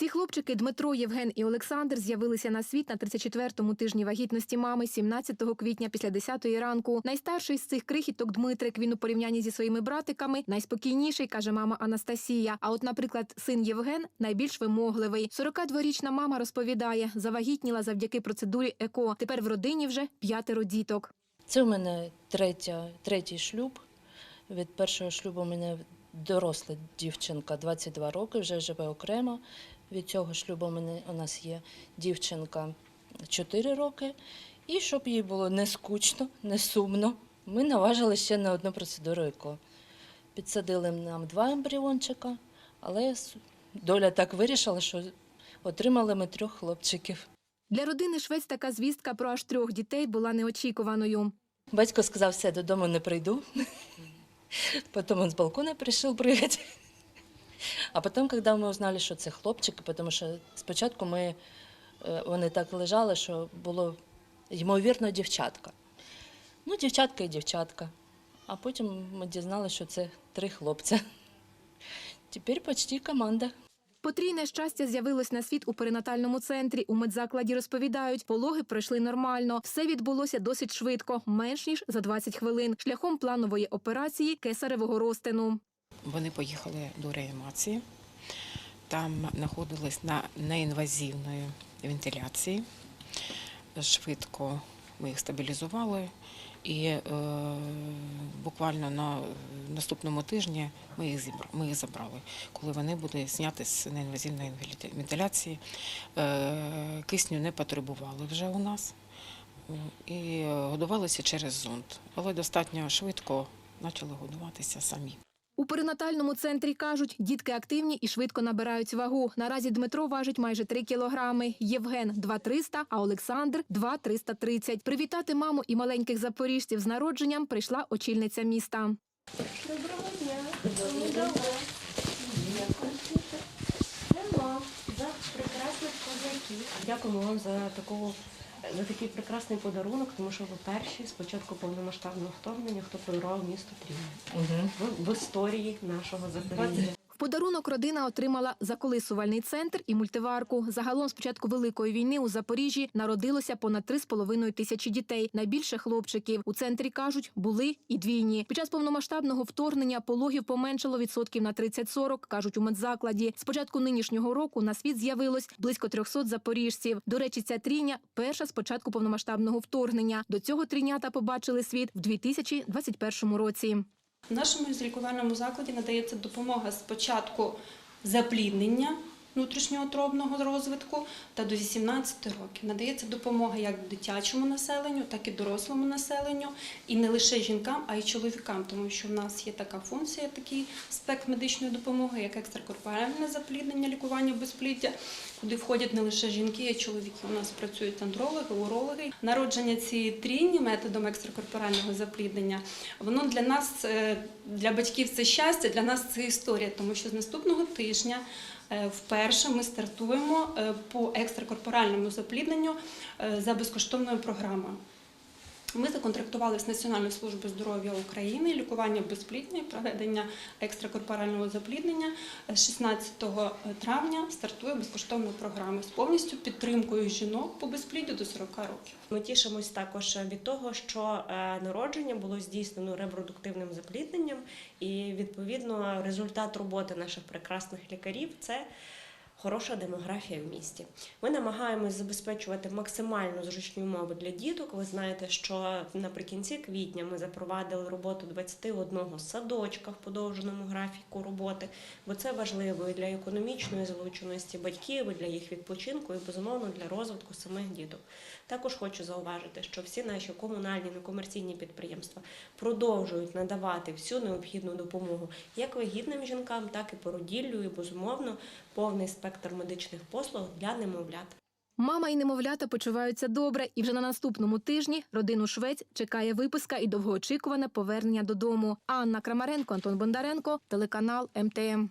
Ці хлопчики Дмитро, Євген і Олександр з'явилися на світ на 34-му тижні вагітності мами 17 квітня після 10-ї ранку. Найстарший з цих крихіток Дмитрик. Він у порівнянні зі своїми братиками найспокійніший, каже мама Анастасія. А от, наприклад, син Євген найбільш вимогливий. 42-річна мама розповідає, завагітніла завдяки процедурі ЕКО. Тепер в родині вже п'ятеро діток. Це у мене третя, третій шлюб. Від першого шлюбу мене доросла дівчинка 22 роки, вже живе окремо. Від цього шлюбу мене у нас є дівчинка 4 роки. І щоб їй було не скучно, не сумно, ми наважили ще на одну процедуру ЕКО. Підсадили нам два ембріончика, але доля так вирішила, що отримали ми трьох хлопчиків. Для родини Швець така звістка про аж трьох дітей була неочікуваною. Батько сказав, все, додому не прийду. Потом он с балкона пришел прыгать. А потом, когда ми узнали, що це хлопчики, тому що спочатку ми, е, вони так лежали, що було, ймовірно, дівчатка. Ну, дівчатка і дівчатка. А потім ми дізналися, що це три хлопця. Тепер почти команда. Потрійне щастя з'явилось на світ у перинатальному центрі. У медзакладі розповідають, пологи пройшли нормально. Все відбулося досить швидко, менш ніж за 20 хвилин, шляхом планової операції кесаревого розтину. Вони поїхали до реанімації. Там знаходились на неінвазивної вентиляції. Швидко ми їх стабілізували, і е, буквально на наступному тижні ми їх, зібра- ми їх забрали, коли вони були зняті з неінвазивної вентиляції. Е, кисню не потребували вже у нас Е, і годувалися через зонд, але достатньо швидко почали годуватися самі. У перинатальному центрі кажуть, дітки активні і швидко набирають вагу. Наразі Дмитро важить майже 3 кілограми, Євген – 2300, а Олександр – 2330. Привітати маму і маленьких запоріжців з народженням прийшла очільниця міста. Нема за прекрасних козаків. Дякуємо вам за таку за такий прекрасний подарунок, тому що ви перші з початку повномасштабного вторгнення, хто подарував місто Трівня в, в історії нашого Запоріжжя. Подарунок родина отримала заколисувальний центр і мультиварку. Загалом з початку Великої війни у Запоріжжі народилося понад 3,5 тисячі дітей. Найбільше хлопчиків. У центрі кажуть, були і двійні. Під час повномасштабного вторгнення пологів поменшало відсотків на 30-40, кажуть у медзакладі. З початку нинішнього року на світ з'явилось близько 300 запоріжців. До речі, ця трійня перша з початку повномасштабного вторгнення. До цього трійнята побачили світ в 2021 році. В нашому лікувальному закладі надається допомога спочатку запліднення внутрішньоутробного розвитку та до 18 років. Надається допомога як дитячому населенню, так і дорослому населенню, і не лише жінкам, а й чоловікам, тому що в нас є така функція, такий спектр медичної допомоги, як екстракорпоральне запліднення, лікування безпліддя, куди входять не лише жінки, а й чоловіки. У нас працюють андрологи, урологи. Народження цієї трійні методом екстракорпорального запліднення, воно для нас, е, для батьків це щастя, для нас це історія, тому що з наступного тижня вперше ми стартуємо е, по екстракорпоральному заплідненню е, за безкоштовною програмою. Ми законтрактували з Національною службою здоров'я України лікування безплідня проведення екстракорпорального запліднення. 16 травня стартує безкоштовна програма з повністю підтримкою жінок по безпліддю до 40 років. Ми тішимось також від того, що е, народження було здійснено репродуктивним заплідненням, і відповідно результат роботи наших прекрасних лікарів це. Хороша демографія в місті. Ми намагаємось забезпечувати максимально зручні умови для діток. Ви знаєте, що наприкінці квітня ми запровадили роботу 21 садочка в подовженому графіку роботи, бо це важливо і для економічної залученості батьків, і для їх відпочинку, і безумовно для розвитку самих діток. Також хочу зауважити, що всі наші комунальні некомерційні підприємства продовжують надавати всю необхідну допомогу як вагітним жінкам, так і породіллю, і безумовно повний спектр медичних послуг для немовлят. Мама і немовлята почуваються добре, і вже на наступному тижні родину Швець чекає виписка і довгоочікуване повернення додому. Анна Крамаренко, Антон Бондаренко, телеканал МТМ.